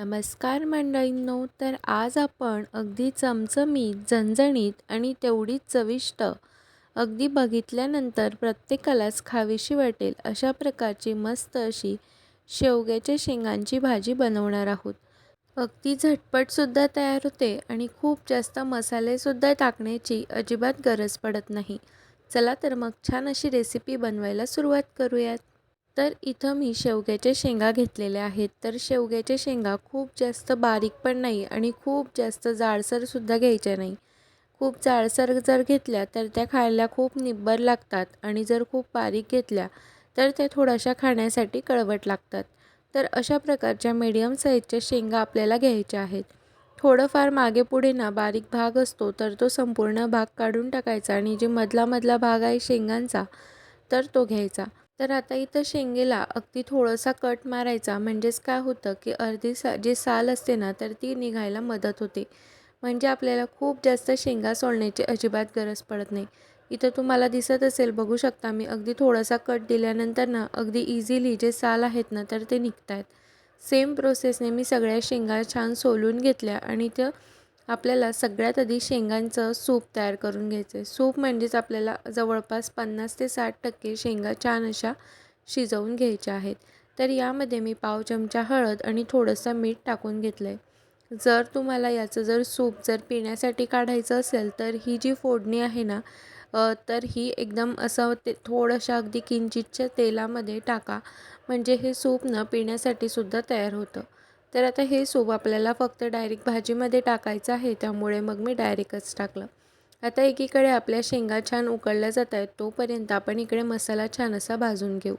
नमस्कार मंडळींनो तर आज आपण अगदी चमचमीत झणझणीत आणि तेवढीच चविष्ट अगदी बघितल्यानंतर प्रत्येकालाच खावीशी वाटेल अशा प्रकारची मस्त अशी शेवग्याच्या शेंगांची भाजी बनवणार आहोत. अगदी झटपटसुद्धा तयार होते आणि खूप जास्त मसालेसुद्धा टाकण्याची अजिबात गरज पडत नाही. चला तर मग छान अशी रेसिपी बनवायला सुरुवात करूयात. तर इथं मी शेवग्याच्या शेंगा घेतलेल्या आहेत. तर शेवग्याच्या शेंगा खूप जास्त बारीक पण नाही आणि खूप जास्त जाडसरसुद्धा घ्यायच्या नाही. खूप जाडसर जर घेतल्या तर त्या खायला खूप निब्बर लागतात आणि जर खूप बारीक घेतल्या तर त्या थोड्याशा खाण्यासाठी कळवट लागतात. तर अशा प्रकारच्या मीडियम साईजच्या शेंगा आपल्याला घ्यायच्या आहेत. थोडंफार मागे पुढे ना बारीक भाग असतो तर तो संपूर्ण भाग काढून टाकायचा आणि जे मधला मधला भाग आहे शेंगांचा तर तो घ्यायचा. तर आता इथं शेंगेला अगदी थोडासा कट मारायचा. म्हणजेच काय होतं की अर्धी सा जी साल असते ना तर ती निघायला मदत होते. म्हणजे आपल्याला खूप जास्त शेंगा सोलण्याची अजिबात गरज पडत नाही. इथं तुम्हाला दिसत असेल बघू शकता मी अगदी थोडासा कट दिल्यानंतर ना अगदी इझिली जे साल आहेत ना तर ते निघत आहेत सेम प्रोसेसने मी सगळ्या शेंगा छान सोलून घेतल्या आणि त्या आपल्याला सगळ्यात आधी शेंगांचं सूप तयार करून घ्यायचं आहे. सूप म्हणजेच आपल्याला जवळपास पन्नास ते साठ टक्के शेंगा छान अशा शिजवून घ्यायच्या आहेत. तर यामध्ये मी पाव चमचा हळद आणि थोडंसं मीठ टाकून घेतलं आहे जर तुम्हाला याचं जर सूप जर पिण्यासाठी काढायचं असेल तर ही जी फोडणी आहे ना तर ही एकदम असं ते थोडंशा अगदी किंचितच्या तेलामध्ये टाका. म्हणजे हे सूप न पिण्यासाठी सुद्धा तयार होतं. तर आता हे सूप आपल्याला फक्त डायरेक्ट भाजीमध्ये टाकायचं आहे त्यामुळे मग मी डायरेक्टच टाकलं. आता एकीकडे आपल्या शेंगा छान उकळल्या जात आहेत तोपर्यंत आपण इकडे मसाला छान असा भाजून घेऊ.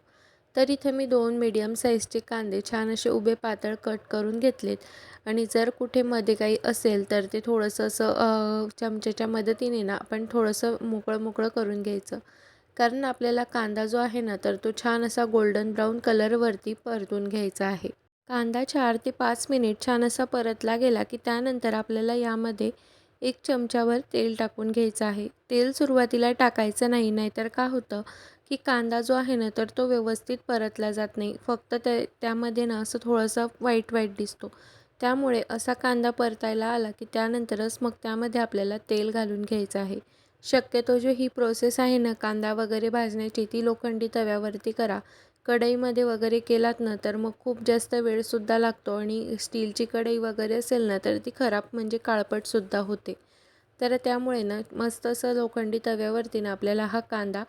तर इथे मी दोन मीडियम साईजचे कांदे छान असे उभे पातळ कट करून घेतलेत. आणि जर कुठे मध्ये काही असेल तर ते थोडंसं असं चमच्याच्या मदतीने ना आपण थोडंसं मोकळं मोकळं करून घ्यायचं. कारण आपल्याला कांदा जो आहे ना तर तो छान असा गोल्डन ब्राऊन कलरवरती परतून घ्यायचा आहे. कांदा चार ते पाच मिनिट छान असा परतला गेला की त्यानंतर आपल्याला यामध्ये एक चमच्यावर तेल टाकून घ्यायचं आहे. तेल सुरुवातीला टाकायचं नाही नाहीतर का होतं की कांदा जो आहे ना तर तो व्यवस्थित परतला जात नाही. फक्त त्या त्यामध्ये ना असं थोडंसं वाईट वाईट दिसतो. त्यामुळे असा कांदा परतायला आला की त्यानंतरच मग त्यामध्ये आपल्याला तेल घालून घ्यायचं आहे. शक्यतो जो ही प्रोसेस आहे ना कांदा वगैरे भाजण्याची ती लोखंडी तव्यावरती करा. कढईमध्ये वगैरे केलात ना तर मग खूप जास्त वेळसुद्धा लागतो आणि स्टीलची कढई वगैरे असेल ना तर ती खराब म्हणजे काळपटसुद्धा होते. तर त्यामुळे ना मस्त असं लोखंडी तव्यावरती ना आपल्याला हा कांदा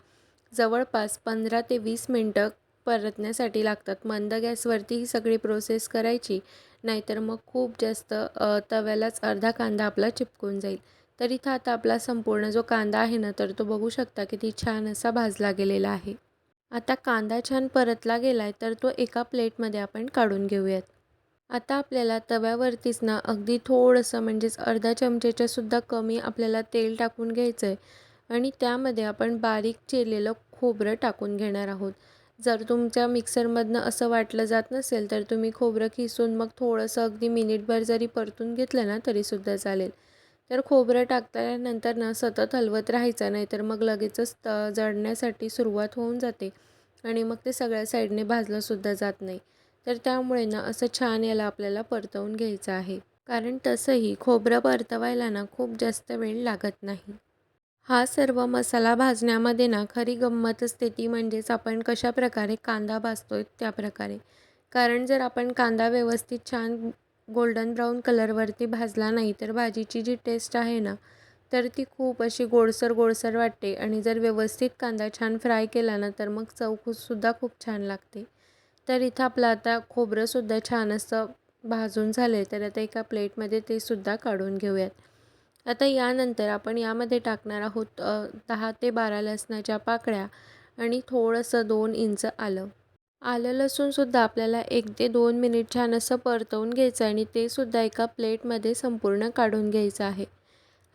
जवळपास पंधरा ते वीस मिनटं परतण्यासाठी लागतात. मंद गॅसवरती ही सगळी प्रोसेस करायची नाहीतर मग खूप जास्त तव्यालाच अर्धा कांदा आपला चिपकून जाईल. तर इथं आता आपला संपूर्ण जो कांदा आहे ना तर तो बघू शकता की ती छान असा भाजला गेलेला आहे. आता कांदा छान परतला गेला आहे तर तो एका प्लेटमध्ये आपण काढून घेऊयात. आता आपल्याला तव्यावरतीच ना अगदी थोडंसं म्हणजेच अर्धा चमचेच्यासुद्धा कमी आपल्याला तेल टाकून घ्यायचं आहे आणि त्यामध्ये आपण बारीक चिरलेलं खोबरं टाकून घेणार आहोत. जर तुमच्या मिक्सरमधनं असं वाटलं जात नसेल तर तुम्ही खोबरं खिसून मग थोडंसं अगदी मिनिटभर जरी परतून घेतलं ना तरीसुद्धा चालेल. तर खोबरं टाकताल्यानंतर ना सतत हलवत राहायचं नाही तर मग लगेचच त जळण्यासाठी सुरुवात होऊन जाते आणि मग ते सगळ्या साईडने भाजलंसुद्धा जात नाही. तर त्यामुळे ना असं छान याला आपल्याला परतवून घ्यायचं आहे. कारण तसंही खोबरं परतवायला ना खूप जास्त वेळ लागत नाही. हा सर्व मसाला भाजण्यामध्ये ना खरी गंमत असते ती म्हणजेच आपण कशा प्रकारे कांदा भाजतो आहे त्या प्रकारे कारण जर आपण कांदा व्यवस्थित छान गोल्डन ब्राऊन कलरवरती भाजला नाही तर भाजीची जी टेस्ट आहे ना तर ती खूप अशी गोडसर गोडसर वाटते. आणि जर व्यवस्थित कांदा छान फ्राय केला ना तर मग चवखूसुद्धा खूप छान लागते. तर इथं आपलं आता खोबरंसुद्धा छान असं भाजून झालं आहे तर आता एका प्लेटमध्ये ते सुद्धा काढून घेऊयात. आता यानंतर आपण यामध्ये टाकणार आहोत दहा ते बारा लसणाच्या पाकळ्या आणि थोडंसं दोन इंच आलं. आलं लसूणसुद्धा आपल्याला एक ते दोन मिनिट छान असं परतवून घ्यायचं आणि ते सुद्धा एका प्लेटमध्ये संपूर्ण काढून घ्यायचं आहे.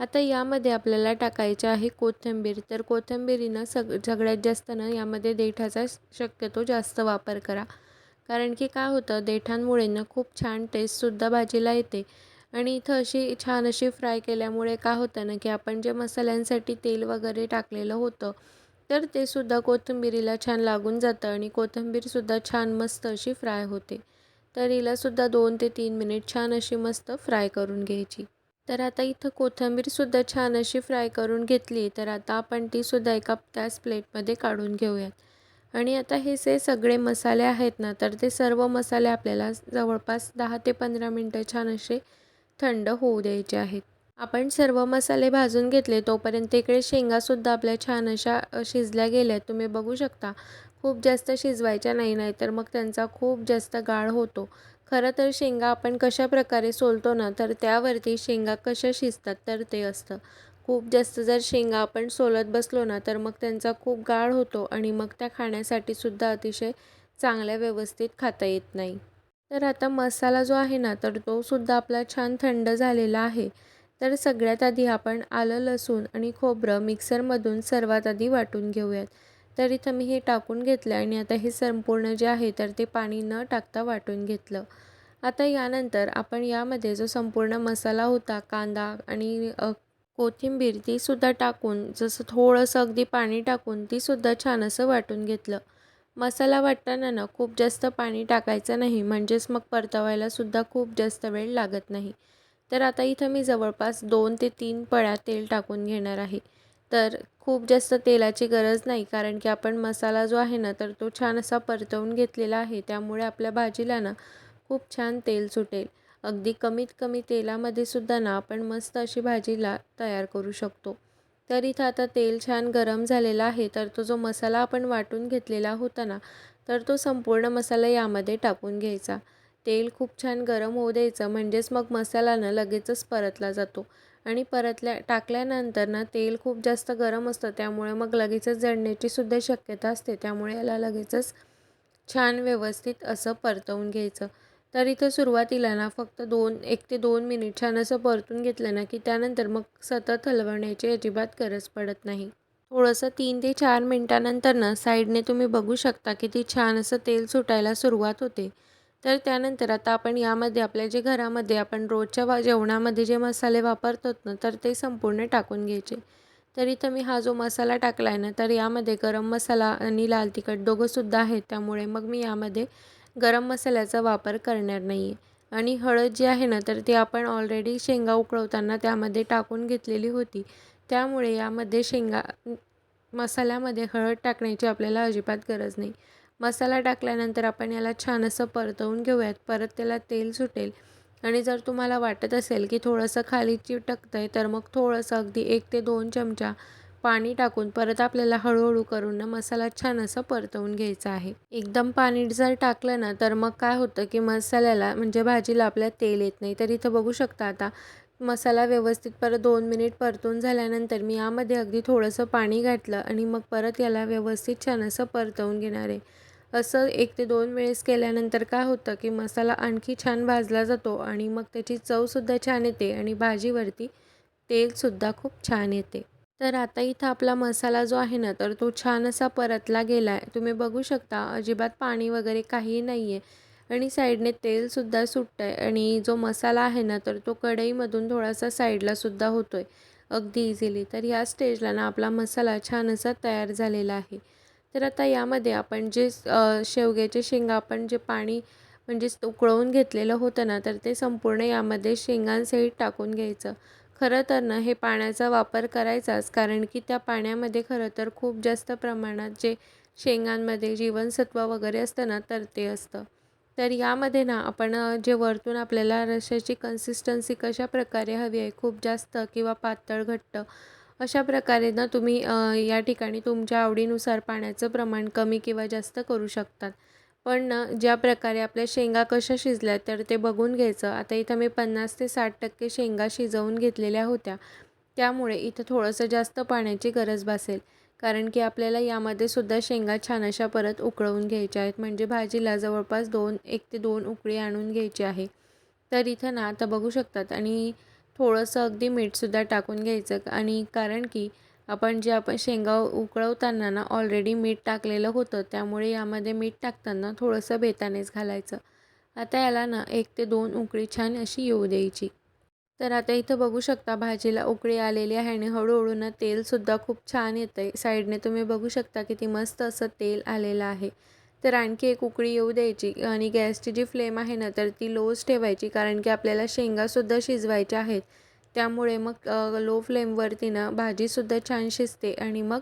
आता यामध्ये आपल्याला टाकायचं आहे कोथिंबीर. तर कोथिंबीरीनं सग सगळ्यात जास्त ना यामध्ये देठाचा शक्यतो जास्त वापर करा. कारण की काय होतं देठांमुळे ना खूप छान टेस्टसुद्धा भाजीला येते. आणि इथं अशी छान अशी फ्राय केल्यामुळे काय होतं ना की आपण जे मसाल्यांसाठी तेल वगैरे टाकलेलं होतं तर ते सुद्धा कोथिंबीरीला छान लागून जातं आणि कोथिंबीरसुद्धा छान मस्त अशी फ्राय होते. तर हिलासुद्धा दोन ते तीन मिनिट छान अशी मस्त फ्राय करून घ्यायची. तर आता इथं कोथिंबीरसुद्धा छान अशी फ्राय करून घेतली तर आता आपण तीसुद्धा एका त्याच प्लेटमध्ये काढून घेऊयात. आणि आता हे जे सगळे मसाले आहेत ना तर ते सर्व मसाले आपल्याला जवळपास दहा ते पंधरा मिनटं छान असे थंड होऊ द्यायचे आहेत. आपण सर्व मसाले भाजून घेतले तोपर्यंत इकडे शेंगासुद्धा आपल्या छान अशा शिजल्या गेल्या तुम्ही बघू शकता. खूप जास्त शिजवायच्या नाही नाही तर मग त्यांचा खूप जास्त गाळ होतो. खरं तर शेंगा आपण कशा प्रकारे सोलतो ना तर त्यावरती शेंगा कशा शिजतात तर ते असतं. खूप जास्त जर शेंगा आपण सोलत बसलो ना तर मग त्यांचा खूप गाळ होतो आणि मग त्या खाण्यासाठी सुद्धा अतिशय चांगल्या व्यवस्थित खाता येत नाही. तर आता मसाला जो आहे ना तर तो सुद्धा आपला छान थंड झालेला आहे. तर सगळ्यात आधी आपण आलं लसूण आणि खोबरं मिक्सरमधून सर्वात आधी वाटून घेऊयात. तर इथं मी हे टाकून घेतलं आणि आता हे संपूर्ण जे आहे तर ते पाणी न टाकता वाटून घेतलं. आता यानंतर आपण यामध्ये जो संपूर्ण मसाला होता कांदा आणि कोथिंबीर तीसुद्धा टाकून जसं थोडंसं अगदी पाणी टाकून तीसुद्धा छान असं वाटून घेतलं. मसाला वाटताना ना खूप जास्त पाणी टाकायचं नाही म्हणजेच मग परतवायलासुद्धा खूप जास्त वेळ लागत नाही. तर आता इथं मी जवळपास दोन ते तीन पळ्या तेल टाकून घेणार आहे. तर खूप जास्त तेलाची गरज नाही कारण की आपण मसाला जो आहे ना तर तो छान असा परतवून घेतलेला आहे. त्यामुळे आपल्या भाजीला ना खूप छान तेल सुटेल. अगदी कमीत कमी तेलामध्ये सुद्धा ना आपण मस्त अशी भाजीला तयार करू शकतो. तर इथं आता तेल छान गरम झालेला आहे. तर तो जो मसाला आपण वाटून घेतलेला होता ना तर तो संपूर्ण मसाला यामध्ये टाकून घ्यायचा. तेल खूप छान गरम होऊ द्यायचं म्हणजेच मग मसाला ना लगेचच परतला जातो. आणि परतल्या टाकल्यानंतर ना तेल खूप जास्त गरम असतं त्यामुळे मग लगेचच जळण्याची सुद्धा शक्यता असते. त्यामुळे याला लगेचच छान व्यवस्थित असं परतवून घ्यायचं. तर इथं सुरुवातीला ना फक्त दोन एक ते दोन मिनिट छान असं परतून घेतलं ना की त्यानंतर मग सतत हलवण्याची अजिबात गरज पडत नाही. थोडंसं तीन ते चार मिनटानंतर ना साईडने तुम्ही बघू शकता की ती छान असं तेल सुटायला सुरुवात होते. तर त्यानंतर आता आपण यामध्ये आपल्या जे घरामध्ये आपण रोजच्या जेवणामध्ये जे मसाले वापरतो ना तर ते संपूर्ण टाकून घ्यायचे. तर इथं मी हा जो मसाला टाकला आहे ना तर यामध्ये गरम मसाला आणि लाल तिखट दोघंसुद्धा आहेत. त्यामुळे मग मी यामध्ये गरम मसाल्याचा वापर करणार नाही आहे आणि हळद जी आहे ना तर ती आपण ऑलरेडी शेंगा उकळवताना त्यामध्ये टाकून घेतलेली होती. त्यामुळे यामध्ये शेंगा मसाल्यामध्ये हळद टाकण्याची आपल्याला अजिबात गरज नाही. मसाला टाकल्यानंतर आपण याला छान असं परतवून घेऊयात. परत त्याला तेल सुटेल. आणि जर तुम्हाला वाटत असेल की थोडंसं खाली चिटकतं आहे तर मग थोडंसं अगदी एक ते दोन चमचा पाणी टाकून परत आपल्याला हळूहळू करून ना मसाला छान असं परतवून घ्यायचा आहे. एकदम पाणी जर टाकलं ना तर मग काय होतं की मसाल्याला म्हणजे भाजीला आपल्या तेल येत नाही. तर इथं बघू शकता आता मसाला व्यवस्थित परत दोन मिनिट परतून झाल्यानंतर मी यामध्ये अगदी थोडंसं पाणी घातलं आणि मग परत याला व्यवस्थित छान असं परतवून घेणार आहे. असं एक ते दोन वेळेस केल्यानंतर काय होतं की मसाला आणखी छान भाजला जातो आणि मग त्याची चवसुद्धा छान येते आणि भाजीवरती तेलसुद्धा खूप छान येते. तर आता इथं आपला मसाला जो आहे ना तर तो छान असा परतला गेला आहे तुम्ही बघू शकता अजिबात पाणी वगैरे काही नाही आहे आणि साईडने तेलसुद्धा सुटतं आहे आणि जो मसाला आहे ना तर तो कढईमधून थोडासा साईडलासुद्धा होतो आहे अगदी इझिली तर ह्या स्टेजला ना आपला मसाला छान असा तयार झालेला आहे. तर आता यामध्ये आपण जे शेवग्याचे शेंगा आपण जे पाणी म्हणजेच उकळवून घेतलेलं होतं ना तर ते संपूर्ण यामध्ये शेंगांसहित टाकून घ्यायचं. खरं तर ना हे पाण्याचा वापर करायचाच कारण की त्या पाण्यामध्ये खरं तर खूप जास्त प्रमाणात जे शेंगांमध्ये जीवनसत्व वगैरे असतं ना तर ते असतं. तर यामध्ये ना आपण जे वरतून आपल्याला रशाची कन्सिस्टन्सी कशा प्रकारे हवी आहे खूप जास्त किंवा पातळ घट्ट अशा प्रकारे ना तुम्ही या ठिकाणी तुमच्या आवडीनुसार पाण्याचं प्रमाण कमी किंवा जास्त करू शकतात. पण ना ज्या प्रकारे आपल्या शेंगा कशा शिजल्या तर ते बघून घ्यायचं. आता इथं मी पन्नास ते साठ टक्के शेंगा शिजवून घेतलेल्या होत्या. त्यामुळे इथं थोडंसं जास्त पाण्याची गरज भासेल. कारण की आपल्याला यामध्ये सुद्धा शेंगा छान अशा परत उकळवून घ्यायच्या आहेत. म्हणजे भाजीला जवळपास दोन एक ते दोन उकळी आणून घ्यायची आहे. तर इथं ना आता बघू शकतात. आणि थोडंसं अगदी मीठसुद्धा टाकून घ्यायचं. आणि कारण की आपण जे आपण शेंगा उकळवताना ना ऑलरेडी मीठ टाकलेलं होतं त्यामुळे यामध्ये मीठ टाकताना थोडंसं बेतानेच घालायचं. आता याला ना एक ते दोन उकळी छान अशी येऊ द्यायची. तर आता इथं बघू शकता भाजीला उकळी आलेली आहे आणि हळूहळू ना तेलसुद्धा खूप छान येतं आहे साईडने तुम्ही बघू शकता किती मस्त असं तेल आलेलं आहे. तर आणखी एक उकळी येऊ द्यायची आणि गॅसची जी फ्लेम आहे ना तर ती लोच ठेवायची कारण की आपल्याला शेंगासुद्धा शिजवायच्या आहेत. त्यामुळे मग लो फ्लेमवरती ना भाजीसुद्धा छान शिजते आणि मग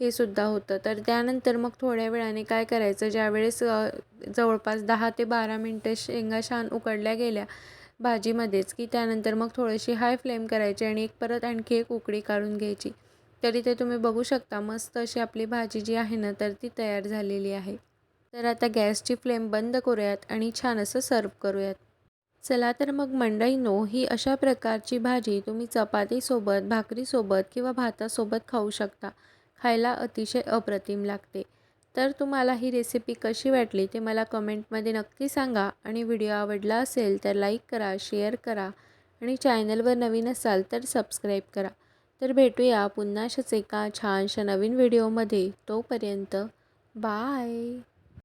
हे सुद्धा होतं. तर त्यानंतर मग थोड्या वेळाने काय करायचं ज्यावेळेस जवळपास दहा ते बारा मिनटं शेंगा छान उकडल्या गेल्या भाजीमध्येच की त्यानंतर मग थोडीशी हाय फ्लेम करायची आणि एक परत आणखी एक उकळी काढून घ्यायची. तरी ते तुम्ही बघू शकता मस्त अशी आपली भाजी जी आहे ना तर ती तयार झालेली आहे. तर आता गॅसची फ्लेम बंद करूयात आणि छान असं सर्व करूयात. चला तर मग मंडईनो ही अशा प्रकारची भाजी तुम्ही चपातीसोबत भाकरीसोबत किंवा भातासोबत खाऊ शकता. खायला अतिशय अप्रतिम लागते. तर तुम्हाला ही रेसिपी कशी वाटली ते मला कमेंटमध्ये नक्की सांगा आणि व्हिडिओ आवडला असेल तर लाईक करा शेअर करा आणि चॅनलवर नवीन असाल तर सबस्क्राईब करा. तर भेटूया पुन्हा अशाच एका छानशा नवीन व्हिडिओमध्ये. तोपर्यंत बाय.